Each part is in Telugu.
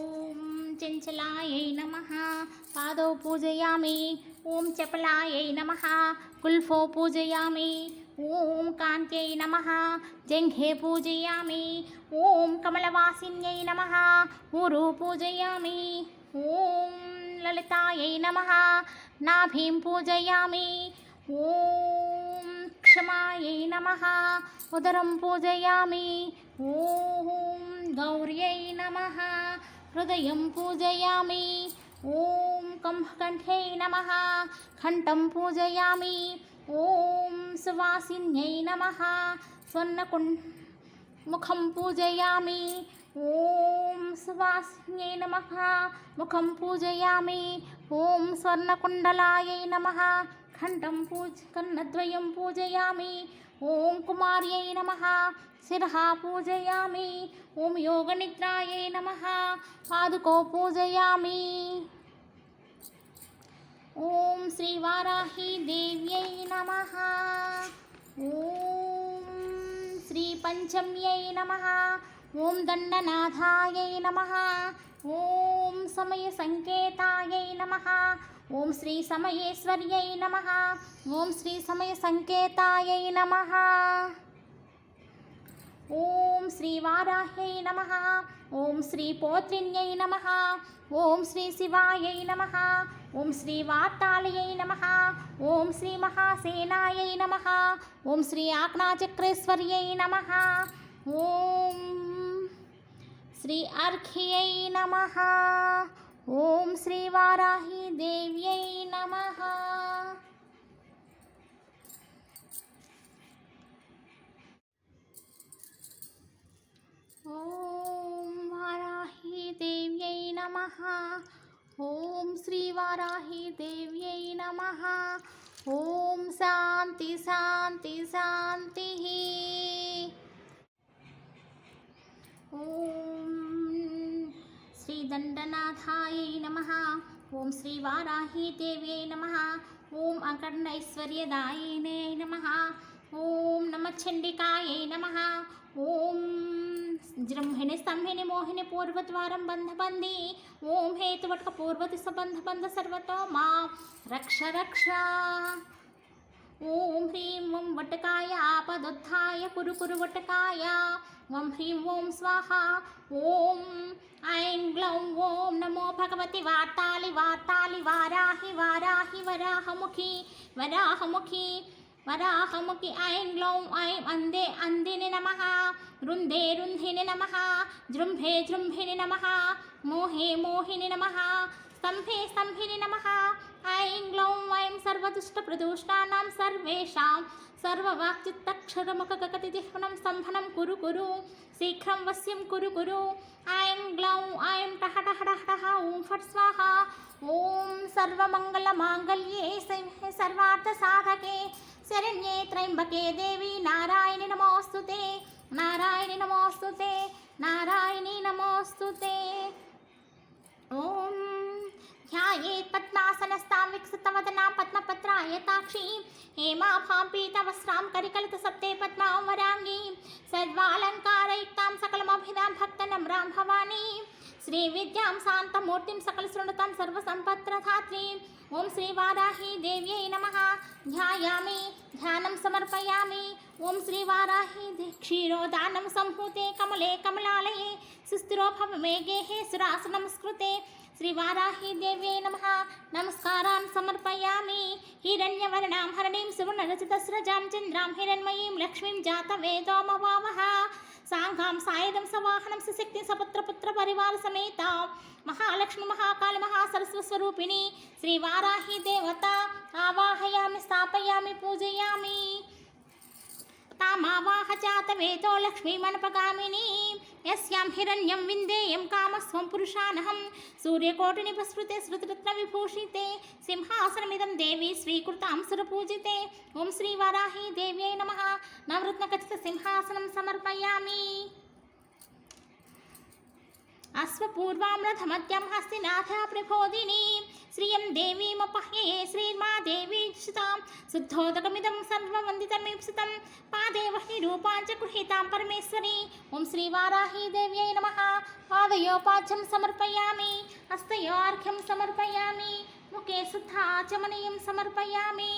ఓం చెంచలాయై నమ. పాదో పూజయామి. ఓం చపలాయ నమ. కుల్ఫో పూజయామి. ఓం కాంత్యై నమ. జంఘే పూజయామి. ఓం కమలవాసిన్యై నమ. ఊరు పూజయామి. ఓం లలితాయై నమ. నాభీం పూజయామి. ఓం క్షమాయై నమ. ఉదరం పూజయామి. ఓం గౌర్యై నమ. हृदयं पूजयामि। ॐ कण्ठै नमः। कण्ठं पूजयामि। ॐ सुवासिन्यै नमः। स्वर्णकुण् मुखं पूजयामि। ॐ सुवासिन्यै नमः। मुखं पूजयामि। ॐ स्वर्णकुण्डलायै नमः। खण्डं पूज कन्नद्वयं पूजयामि। ஓம் குமாரியை நமஹா சிரஹா பூஜையாமி. ஓம் யோகநித்ராயை நமஹா பாதுகோ பூஜையாமி. ஓம் ஸ்ரீ வாராகி தேவியை நமஹா. ஓம் ஸ்ரீ பஞ்சம்யை நமஹா. ஓம் தண்டநாதாயை நமஹா. ஓம் சமய சங்கேதாயை நமஹா. ఓం శ్రీ సమయేశ్వర్యై నమ. ఓం శ్రీ సమయ సంకేతాయై నమ. ఓం శ్రీ వారాహ్యై నమ. ఓం శ్రీ పోత్రిన్యై నమ. ఓం శ్రీ శివాయై నమ. ఓం శ్రీ వార్తాళయై నమ. ఓం శ్రీ మహాసేనాయై నమ. ఓం శ్రీ ఆజ్ఞాచక్రేశ్వర్యై నమ. ఓం శ్రీ అర్ఘ్యై నమ. ఓం శ్రీ వారాహి దేవ్యై నమ. ఓం వారాహి దేవ్యై నమ. ఓం శ్రీ వారాహి దేవ్యై నమ. ఓం శాంతి శాంతి శాంతి. ఓం దండనాథాయై నమ ఓం శ్రీ వారాహీదేవ్యై నమ ఓం అఖండైశ్వర్యదాయినే నమ ఓం నమచండికాయై నమ ఓం జృంహిణి స్తంభిని మోహిని పూర్వద్వారం బంధబంది ఓం హేతువట్క పూర్వతి సబంధ బంధ సర్వతో మా రక్ష రక్ష ఓం హ్రీం ఓం వటకాయ ఆపదొత్థాయ కురు కురు వటకాయ ఓం హ్రీం ఓం స్వాహ ఓం ఐం గ్లౌం ఓం నమో భగవతి వార్తాలి వార్తాలి వారాహి వారాహి వరాహముఖి వరాహముఖి వరాహముఖి ఐం గ్లౌం ఐం అందే అందిని నమ రుందే రుంధిని నమ జృంభే జృంభిని నమ మోహే మోహిని నమ స్తంభే స్తంభిని నమ ఐం గ్లౌం వైం సర్వదుష్టప్రదూష్టానాం సర్వేషాం సర్వవాక్చిత్తక్షరముఖగతిహనం స్తంభనం కురు కురు శీఘ్రం వశ్యం కురు కురు ఐం గ్లౌం ఐం టహ టహ టహ టహ ఓం ఫట్ స్వాహ ఓం సర్వమంగళమాంగళ్యే సర్వార్థ సాధకే శరణ్యే త్రయంబకే దేవి నారాయణి నమోస్తుతే నారాయణి నమోస్తుతే నారాయణి నమోస్తుతే ఓం ध्यायेत् पद्मासनस्तां विकसितवदनां पद्मपत्रायताक्षीं हेमाभां पीतवस्त्रां करिकलितसप्ते पद्मां वराङ्गीं सर्वालङ्कारयुक्तां सकलमभिधां भक्तनम्रां भवानीं श्रीविद्यां शान्तमूर्तिं सकलशृणुतां सर्वसम्पत्प्रधात्रीम् ॐ श्रीवाराही देव्यै नमः ध्यायामि ध्यानं समर्पयामि ॐ श्रीवाराही दे क्षीरोदानं శ్రీ వారాహీదేవి నమ. నమస్కారాన్ సమర్పయామి. హిరణ్యవర్ణాం హరణీం సువర్ణరచితస్రజాం చంద్రాం హిరణ్మయీం లక్ష్మీం జాత వేదోమవావహ సాంఘాం సాయుధం సవాహనం సుశక్తి సపుత్రపుత్ర పరివార సమేత. మహాలక్ష్మి మహాకాళి మహాసరస్వస్వరూపిణి శ్రీ వారాహి దేవత ఆవాహయామి స్థాపయామి పూజయామి. తామావాహ చాతవేతో లక్ష్మీమనపకామిని యస్యాం హిరణ్యం విందేయం కామస్వం పురుషానహం. సూర్యకోటిని ప్రస్ఫృతే శృతిరత్న విభూషితే. సింహాసనమిదం దేవి స్వీకృతాం సురపూజితే. ఓం శ్రీ వారాహి దేవ్యై నమ. నవరత్న ఖచ్చిత సింహాసనం సమర్పయామి. అశ్వపూర్వామృతమత్యం హస్తినాథ ప్రబోధిని. శ్రియం దేవీమపహ్యయే శ్రీర్మా దేవీ సుతాం శుద్ధోదకమిదం సర్వవందితమీప్సితం పాదేవ నిరూపాం గృహీతాం పరమేశ్వరి ఓం శ్రీవారాహీ దేవ్యై నమ పాదయోపాధ్యం సమర్పయామి హస్తయోర్ఘ్యం సమర్పయామి ముఖే శుద్ధాచమనీయం సమర్పయామి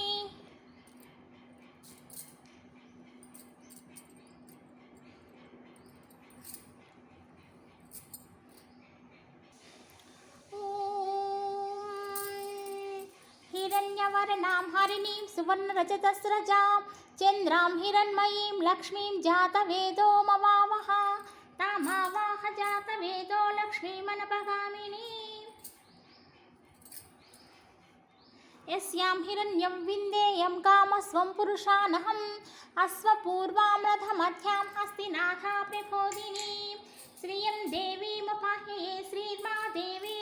हिरण्यवर्णां हरिणीं सुवर्णरजतस्रजां चन्द्रां, हिरण्मयीं, लक्ष्मीं, जातवेदो मवावः तामावाह जातवेदो लक्ष्मीमनपगामिनीम् यस्यां हिरण्यं विन्देयं कामस्वं पुरुषानहम्। अश्वपूर्वां रथमध्यां हस्तिनाथा प्रबोधिनीं। श्रियं देवीमपाह्यये श्रीर्मा देवी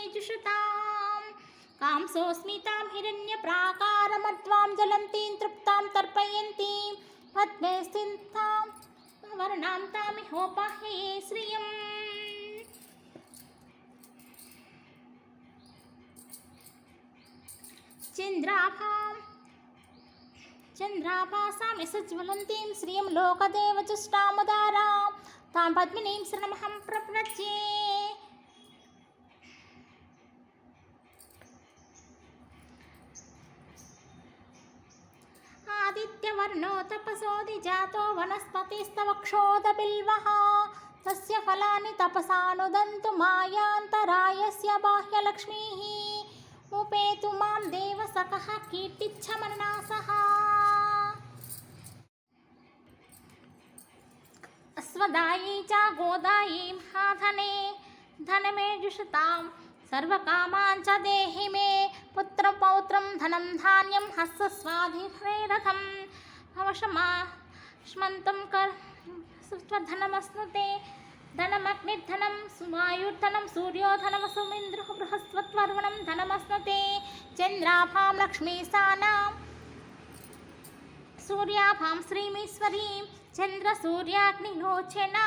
कांसोऽस्मितां हिरण्यप्राकारमत्वां ज्वलन्तीं, तृप्तां तर्पयन्तीं। पद्मे स्थितां वर्णां तामिहोपाह्यये श्रियम्। चन्द्राभां चन्द्राभासां यशज्वलन्तीं श्रियं लोकदेवचष्टामुदारां। तां पद्मिनीं शरणमहं प्रव्रजे वर्णो तपसो जातो वनस्पतिस्तव क्षोदबिल्वः तस्य फलानि तपसानुदन्तु मायान्तरायस्य बाह्यलक्ष्मीः। उपेतु माँ च धनमेजुषतां सर्वकामान् च देहि मे। पुत्रपौत्रं धनं धान्यं అవశమా శ్మంతం కర్ స్వధనమస్నుతే ధనమగ్నిర్ధనం వాయుర్ధనం సూర్యోధనమసుమింద్రు బృహస్పత్వరుణం ధనమస్నుతే చంద్రాభాం లక్ష్మీసానాం సూర్యాభాం శ్రీమీశ్వరీం చంద్ర సూర్యాగ్నిలోచనా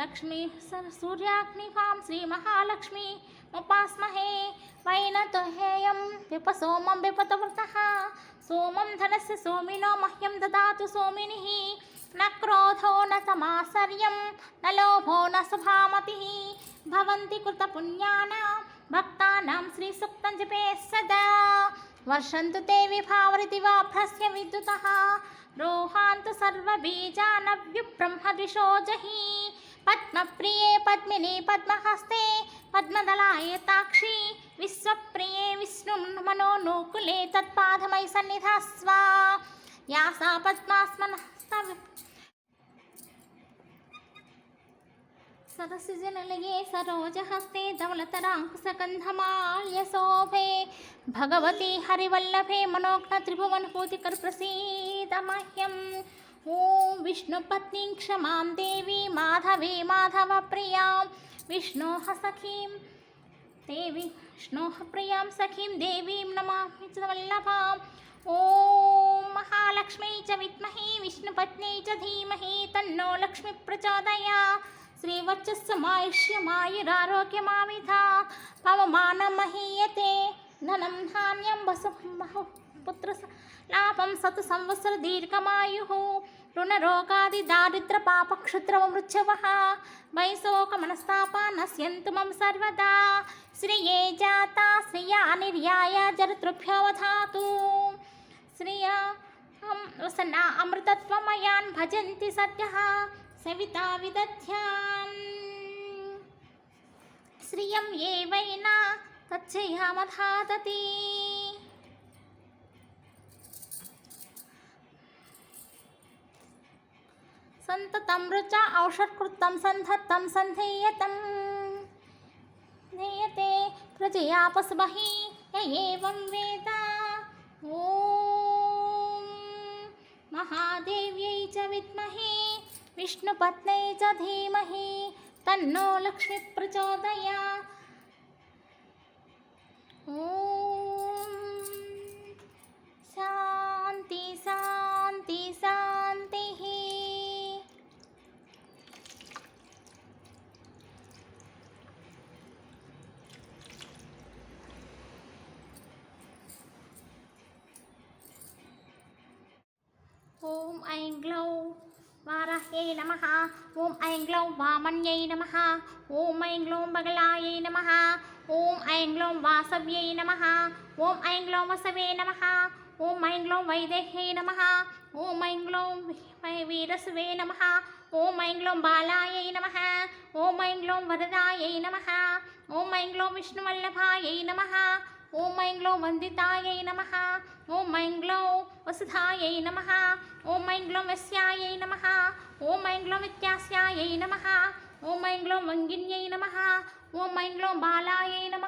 లక్ష్మీ సూర్యాగ్నిభాం శ్రీ మహాలక్ష్మి ఉపాస్మహే వైనతుహేయం విపసోమం విపతవృత सोमं धनस्य सोमिनो मह्यं ददातु सोमिनिः। न क्रोधो न समासर्यं, न लोभो न सुभामतिः। भवन्ति कृतपुण्यानां, भक्तानां श्रीसुक्तं जपे सदा। वर्षन्तु ते विभावरिति वा भ्रस्य विद्युतः। रोहान्तु सर्वबीजानव्युब्रह्मद्विषो जहि। पद्मप्रिये पद्मिनी पद्महस्ते पद्मदलायताक्षी विश्वप्रिये विष्णुमनोनुकुले तत्पादमयि सन्निधास्व। या सा पद्मास्मनस्तव सरसिजनलये सरोजहस्ते धवलतराङ्कुशगन्धमाल्यशोभे भगवती हरिवल्लभे मनोज्ञत्रिभुवनपूतिकरप्रसीद मह्यम् ॐ विष्णुपत्नीं क्षमां देवी माधवी माधवप्रियाँ। विष्णोः सखीं देवी विष्णोः प्रियाँ सखीं देवीं नमामि च वल्लभाम् ॐ महालक्ष्मी च विद्महे, विष्णुपत्नी च धीमहि, तन्नो लक्ष्मी प्रचोदया श्रीवचस्समायुष्यमायुरारोग्यमाविधा पवमानमहीयते धनं धान्यं वसु बहु पुत्र लाभं सतु संवत्सर दीर्घमायुः ऋणरोगादिदारिद्रपापक्षुद्रवमृच्छवः वैशोकमनस्तापा नश्यन्तु मम सर्वदा। श्रिये जाता श्रिया निर्याय जरतृभ्योऽवधातु श्रिया वसना अमृतत्वमयान् भजन्ति सद्यः। सविता विदध्याम् श्रियं ये वैना तच्छयामधादति सन्ततं रुचा औषधकृतं सन्धत्तं सन्धेयतं नेयते प्रजयापस्महि य एवं वेद ॐ महादेव्यै च विद्महे विष्णुपत्न्यै च धीमहि तन्नो लक्ष्मी प्रचोदया ॐ ఓం ఐం గ్లౌ వారాహ్యై నమ ఓం ఐం గ్లౌ వామన్యై నమ ఓం ఐం గ్లౌం బగలాయై నమ ఓం ఐం గ్లౌం వాసవ్యై నమ ఓం ఐం గ్లౌం వసవే నమ ఓం ఐం గ్లౌం వైదేహ్యై నమ ఓం ఐం గ్లౌం వై- వీరసువే నమ ఓం ఐం గ్లౌం బాలాయై నమ ఓం ఐం గ్లౌం వరదాయై నమ ఓం ఐం గ్లౌం విష్ణువల్లభాయై నమ ఓం ఐం గ్లో వందితాయై నమ ఓం ఐం గ్లో వసుధాయై నమ ఓం ఐం గ్లో వస్యాయై నమ ఓం ఐం గ్లో వ్యత్యాస్యాయై నమ ఓం ఐం గ్లో వంగిన్యై నమ ఓం ఐం గ్లో బాలాయై నమ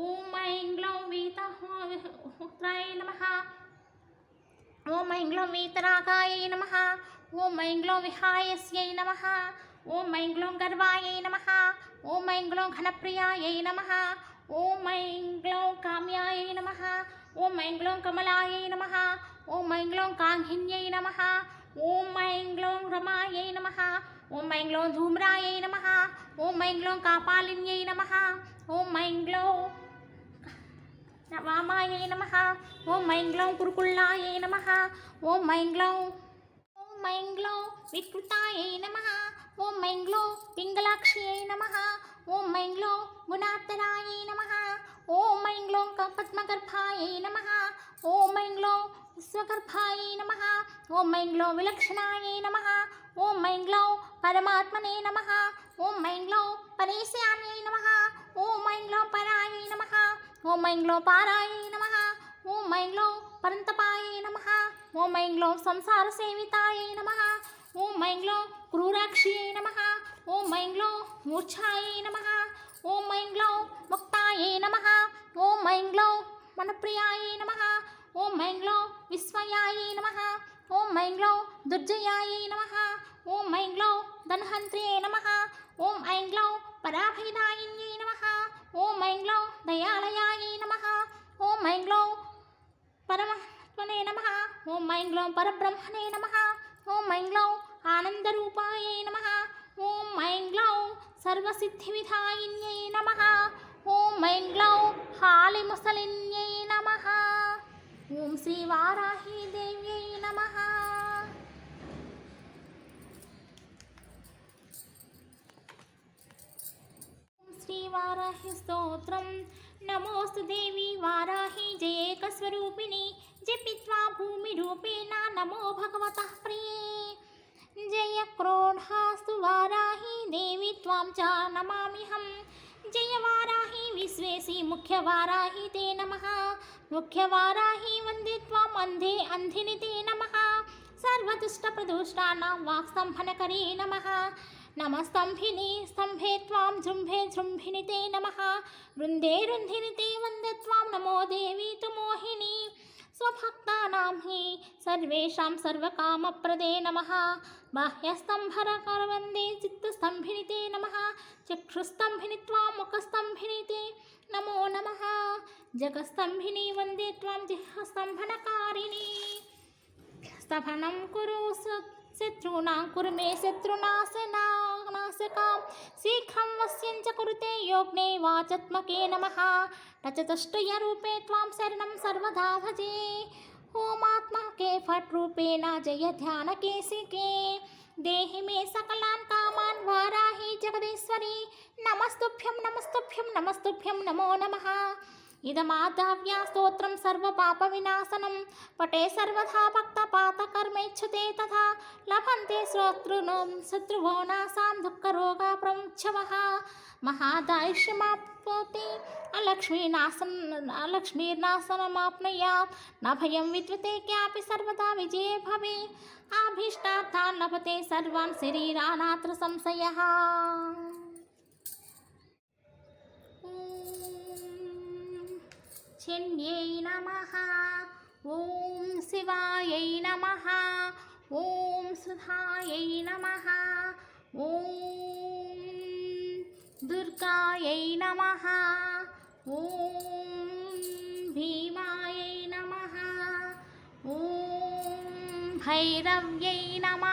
ఓం ఐం గ్లో వీతహోత్రాయ నమ ఓం ఐం గ్లో వీతరాగాయై నమ ఓం ఐం గ్లో విహాయస్యై నమ ఓం ఐం గ్లో గర్వాయై నమ ఓం ఐం గ్లో ఘనప్రియాయై నమ ఓం ఐం గ్లౌం కామ్యాయై నమ ఓం ఐం గ్లౌం కమలాయై నమ ఓం ఐం గ్లౌం కాంహిన్యై నమ ఓం ఐం గ్లౌం రమాయై నమ ఓం ఐం గ్లౌం ధూమ్రాయై నమ ఓం ఐం గ్లౌం కాపాలిన్యై నమ ఓం ఐం గ్లౌం వామాయై నమ ఓం ఐం గ్లౌం కురుకుళ్ళాయై నమ ఓం ఐం గ్లౌం ఓం ఐం గ్లౌం వికృతాయై నమ ఓం ఐం గ్లౌం పింగళాక్ష్యై నమ ఓం ఐం గ్లౌం గుణాత్తరాయై నమ ఓం ఐం గ్లౌం క- నమ ఓం ఐం గ్లౌం విశ్వగర్భాయై నమ ఓం ఐం గ్లౌం విలక్షణాయై నమ ఓం ఐం గ్లౌం పరమాత్మనే నమ ఓం ఐం గ్లౌం పరేశాన్యై నమ ఓం ఐం గ్లౌం పరాయై నమ ఓం ఐం గ్లౌం పారాయై నమ ఓం ఐం గ్లౌం పరంతపాయై నమ ఓం ఐం గ్లౌం సంసార సేవితాయ నమ ఓం ఐం గ్లౌం క్రూరాక్షియై నమ ఓం ఐం గ్లౌం మూర్ఛాయై నమ ఓం ఐం గ్లౌం ముక్తాయై నమ ఓం ఐం గ్లౌం మనప్రియాయై నమ ఓం ఐం గ్లౌం విస్మయాయై నమ ఓం ఐం గ్లౌం దుర్జయాయై నమ ఓం ఐం గ్లౌం ధన్హంత్ర్యై నమ ఓం ఐం గ్లౌం పరాభయదాయిన్యై నమ ఓం ఐం గ్లౌం దయాలయాయై నమ ఓం ఐం గ్లౌం పరమాత్మనే నమ ఓం ఐం గ్లౌం పరబ్రహ్మణే నమ ఓం ఐం గ్లౌం ఆనందరూపాయై నమ ఓం ఐం గ్లౌం సర్వసిద్ధివిధాయిన్యై నమ. ఓం ఐం గ్లౌం హాలిముసలిన్యై నమ. ఓం శ్రీ వారాహీదేవ్యై నమ. శ్రీవారాహి స్తోత్రం. నమోస్తు దేవి వారాహి జయేకస్వరూపిణి జపిత్వా భూమిరూపేణ నమో భగవతః ప్రియే. జయ క్రోఢాస్తు వారాహి దేవి త్వాం చ నమామిహం జయ వారాహి విశ్వేసి ముఖ్య వారాహి తే నమ ముఖ్య వారాహి వందే త్వాం అంధే అంధిని తే నమ సర్వదుష్ట సర్వదుష్టప్రదుష్టానాం వాక్స్తంభనకరీ నమ నమస్తంభిని స్తంభే త్వాం జృంభే జృంభిని తే నమ వృందే రుంధిని తే వందే త్వాం నమో దేవి తు మోహిని స్వభక్తానాం హి సర్వేషాం సర్వకామప్రదే నమః బాహ్యస్తంభరకరవందే చిత్తస్తంభిని తే నమః చక్షుస్తంభిని త్వాం ముఖస్తంభిని తే నమో నమః జగస్తంభిని వందే త్వాం జిహ్వస్తంభనకారిణి స్తభనం కురు శత్రుణాం కురుమే శత్రునాశనాశకాం. శీఘ్రం వశ్యం చ కురుతే యోగ్నే వాచత్మకే నమ. రచతుష్టయ రూపే త్వాం శరణం సర్వదా భజే. ఓమాత్మ के फट रूपेण जय ध्यान केशिके देहि मे सकलान् कामान् वाराहि जगदीश्वरी नमस्तुभ्यं नमस्तुभ्यं नमस्तुभ्यं नमो नमः इदमादाव्या स्तोत्रं सर्वपापविनाशनं। पटे सर्वथा भक्तपातकर्मेच्छते तथा लभन्ते श्रोतॄणां शत्रुवो दुःखरोगा प्रमुच्छवः महादायुष्यमाप्नोति। अलक्ष्मीनाशन अलक्ष्मीर्नाशनमाप्नुयात्। न भयं विद्वते क्यापि सर्वदा विजये भवे। आभीष्टार्थान् लभते सर्वान् शरीरानात्र संशयः। చెన్యై నమ. ఓం శివాయై నమ. ఓం సుధాయై నమ. ఓం దుర్గాయై నమ. ఓం భీమాయై నమ. ఓం భైరవ్యై నమ.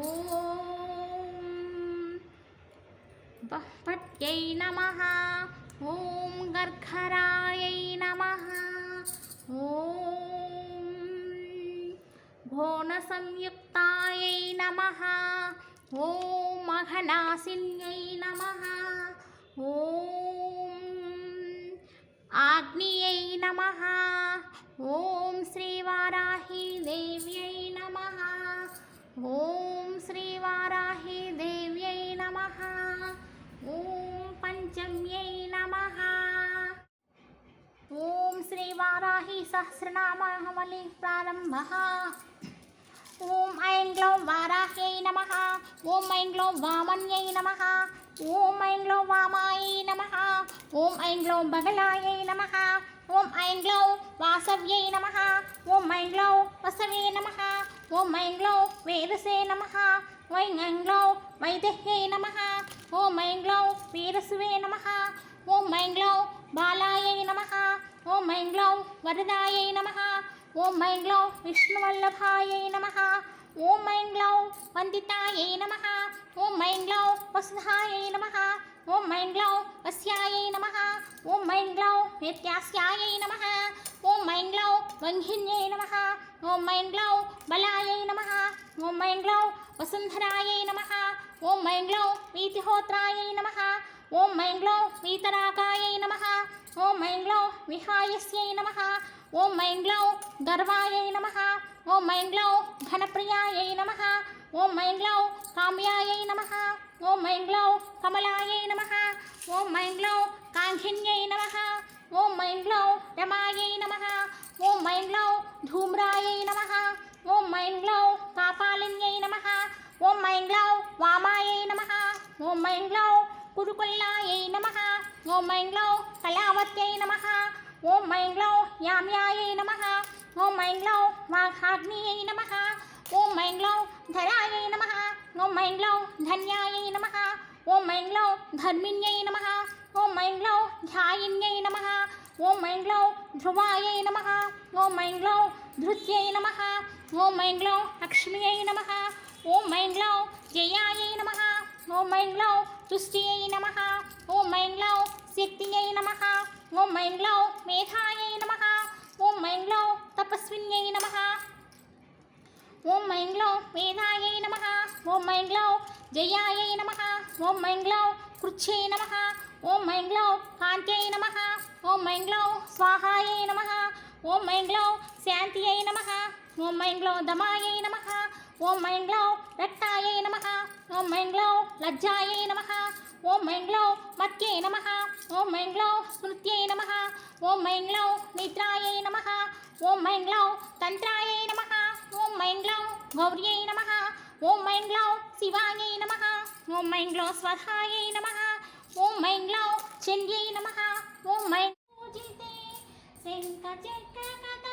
ఓం బహ్పట్యై నమ. ఓం గర్ఘరాయై నమ ఓం భువనసంయుక్తాయై నమః ఓం మఘనాశిన్యై నమః ఓం ఆగ్నియై నమః ఓం శ్రీవారాహి దేవ్యై నమః ఓం శ్రీవారాహి దేవ్యై నమః ఓం ఓం శ్రీ వారాహి సహస్రనామావళి ప్రారంభ ఓం ఐం గ్లౌం వారాహ్యై నమ ఓం ఐం గ్లౌం వామన్యై నమ ఓం ఐం గ్లౌం వామాయై నమ ఓం ఐం గ్లౌం బగలాయై నమ ఓం ఐం గ్లౌం వాసవ్యై నమ ఓం ఐం గ్లౌం వసవే నమ ఓం ఐం గ్లౌం వేదసే నమః ఓం ఐం గ్లౌం వైదహ్యై నమ ఓం ఐం గ్లౌం వీరసువే నమ ఓం ఐం గ్లౌం బాలాయై నమ ఓం ఐం గ్లౌ వరదాయై నమ ఓం ఐం గ్లౌ విష్ణువల్లభాయై నమ ఓం ఐం గ్లౌ వందితాయై నమ ఓం ఐం గ్లౌ వసుధాయై నమ ఓం ఐం గ్లౌ వస్యాయై నమ ఓం ఐం గ్లౌ నిత్యాస్యాయై నమ ఓం ఐం గ్లౌ వంఘిన్యై నమ ఓం ఐం గ్లౌ బలాయై నమ ఓం ఐం గ్లౌ వసుంధరాయై నమ ఓం ఐం గ్లౌ వీతిహోత్రాయై నమ ఓం ఐం గ్లౌ వీతరాగాయై నమ ఓం ఐం గ్లౌం విహాయస్యై నమః ఓం ఐం గ్లౌం గర్వాయై నమః ఓం ఐం గ్లౌం ఘనప్రియాయై నమః ఓం ఐం గ్లౌం కామ్యాయై నమః ఓం ఐం గ్లౌం కమలాయై నమః ఓం ఐం గ్లౌం కాంఘిన్యై నమః ఓం ఐం గ్లౌం రమాయై నమః ఓం ఐం గ్లౌం ధూమ్రాయై నమః ఓం ఐం గ్లౌం కాపాలిన్యై నమః ఓం ఐం గ్లౌం వామాయై నమః ఓం ఐం గ్లౌం నమ నమః ఓం ఐం కళావత్యై నమ ఓం ఐం యామ్యాయై నమ ఓం ఐం వాఘాగ్నియై నమ ఓం ఐం ధరాయై నమ ఓం ఐం ధన్యాయై నమ ఓం ఐం ధర్మిణ్యై నమ ఓం ఐం ధ్యాయిన్యై నమ ఓం ఐం ధ్రువాయై నమ ఓం ఐం ధృత్యై నమ ఓం ఐం గ్లౌం లక్ష్మ్యై నమః ఓం ఐం జయాయై నమ ఓం ఐం గ్లౌం తుష్టియై నమః ఓం ఐం గ్లౌం శక్తియై నమః ఓం ఐం గ్లౌం మేధాయై నమః ఓం ఐం గ్లౌం తపస్విన్యై నమ ఓం ఐం గ్లౌం వేదాయై నమః ఓం ఐం గ్లౌం జయాయై నమః ఓం ఐం గ్లౌం కృచ్ఛే నమః ఓం ఐం గ్లౌం కాంత్యై నమ ఓం ఐం గ్లౌం స్వాహాయై నమః ఓం ఐం గ్లౌం శాంతియై నమ ఓం ఐం గ్లౌం దమాయై నమః ఓం ఐం గ్లౌం రక్తాయై నమః ఓం ఐం గ్లౌం లజ్జాయై నమః ఓం ఐం గ్లౌం మత్యై నమః ఓం ఐం గ్లౌం స్మృత్యై నమః ఓం ఐం గ్లౌం నిద్రాయై నమః ఓం ఐం గ్లౌం తంత్రాయై నమః ఓం ఐం గ్లౌం గౌర్యై నమః ఓం ఐం గ్లౌం శివాయై నమః ఓం ఐం గ్లౌం స్వధాయై నమః ఓం ఐం గ్లౌం చండ్యై నమః ఓం ఐం పూజితే శంఖ చక్ర